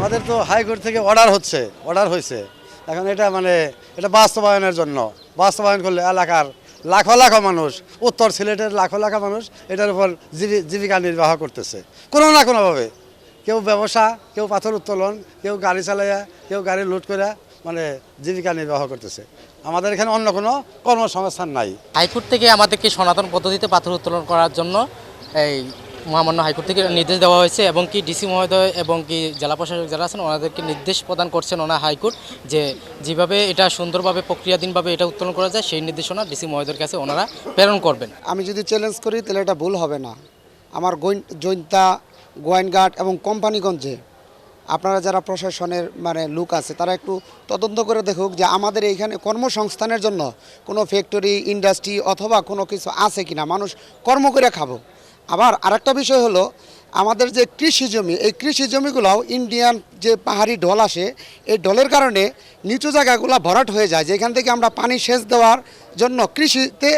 আমাদের তো হাইকোর্ট থেকে অর্ডার হচ্ছে অর্ডার হয়েছে। এখন এটা মানে এটা বাস্তবায়নের জন্য। বাস্তবায়ন করলে এলাকার লাখো লাখো মানুষ, উত্তর সিলেটের লাখো লাখো মানুষ এটার উপর জীবি- জীবিকা নির্বাহ করতেছে। কোনো না কোনোভাবে। কেউ ব্যবসা, কেউ পাথর উত্তোলন, কেউ গাড়ি চালাইয়া কেউ গাড়ি লুট করে মানে জীবিকা নির্বাহ করতেছে। আমাদের এখানে অন্য কোনো কর্মসংস্থান নাই। হাইকোর্ট থেকে আমাদেরকে সনাতন পদ্ধতিতে পাথর উত্তোলন করার জন্য এই মহামান্য হাইকোর্ট থেকে নির্দেশ দেওয়া হয়েছে এবং কি ডিসি মহোদয় এবং কি জেলা প্রশাসক যারা আছেন, ওনাদেরকে নির্দেশ প্রদান করছেন ওনার হাইকোর্ট যে যেভাবে এটা সুন্দরভাবে প্রক্রিয়াধীনভাবে এটা উত্তোলন করা যায়, সেই নির্দেশনা ডিসি মহোদয়ের কাছে ওনারা প্রেরণ করবেন। আমি যদি চ্যালেঞ্জ করি, তাহলে এটা ভুল হবে না। আমার জৈন্তা গোয়েনঘাট এবং কোম্পানিগঞ্জে আপনারা যারা প্রশাসনের মানে লোক আছে, তারা একটু তদন্ত করে দেখুক যে আমাদের এইখানে কর্মসংস্থানের জন্য কোনো ফ্যাক্টরি ইন্ডাস্ট্রি অথবা কোনো কিছু আছে কিনা। মানুষ কর্ম করে খাব। আবার আরেকটা বিষয় হলো আমাদের যে কৃষি জমি এই কৃষি জমিগুলোও ইন্ডিয়ান যে পাহাড়ি ঢল আসে এই ঢলের কারণে নিচু জায়গাগুলো ভরাট হয়ে যায় যেখান থেকে আমরা পানি সেচ দেওয়ার জন্য কৃষিতে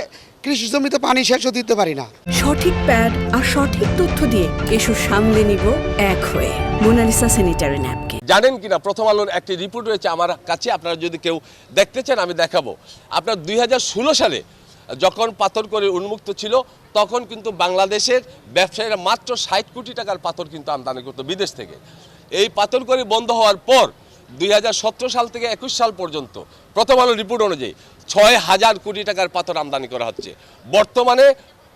কৃষি জমিতে পানি সেচও দিতে পারি না। সঠিক প্যাড আর সঠিক তথ্য দিয়ে এসব সামলে নিব এক হয়ে। মোনালিসা স্যানিটারি ন্যাপকে। জানেন কিনা প্রথম আলোর একটি রিপোর্ট রয়েছে আমার কাছে আপনারা যদি কেউ দেখতে চান আমি দেখাবো। আপনার দুই হাজার ষোলো সালে যখন পাথর করে উন্মুক্ত ছিল, তখন কিন্তু বাংলাদেশের ব্যবসায়ীরা মাত্র ষাট কোটি টাকার পাথর কিন্তু আমদানি করতো বিদেশ থেকে। এই পাথর করে বন্ধ হওয়ার পর, দুই হাজার সতেরো সাল থেকে একুশ সাল পর্যন্ত প্রথম আলো রিপোর্ট অনুযায়ী ছয় হাজার কোটি টাকার পাথর আমদানি করা হচ্ছে। বর্তমানে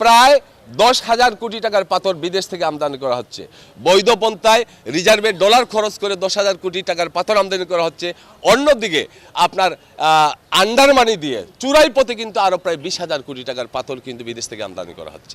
প্রায় দশ হাজার কোটি টাকার পাথর বিদেশ থেকে আমদানি করা হচ্ছে। বৈধ পন্থায় রিজার্ভের ডলার খরচ করে দশ হাজার কোটি টাকার পাথর আমদানি করা হচ্ছে। অন্যদিকে আপনার আন্ডার মানি দিয়ে চূড়াই পথে কিন্তু আরও প্রায় বিশ হাজার কোটি টাকার পাথর কিন্তু বিদেশ থেকে আমদানি করা হচ্ছে।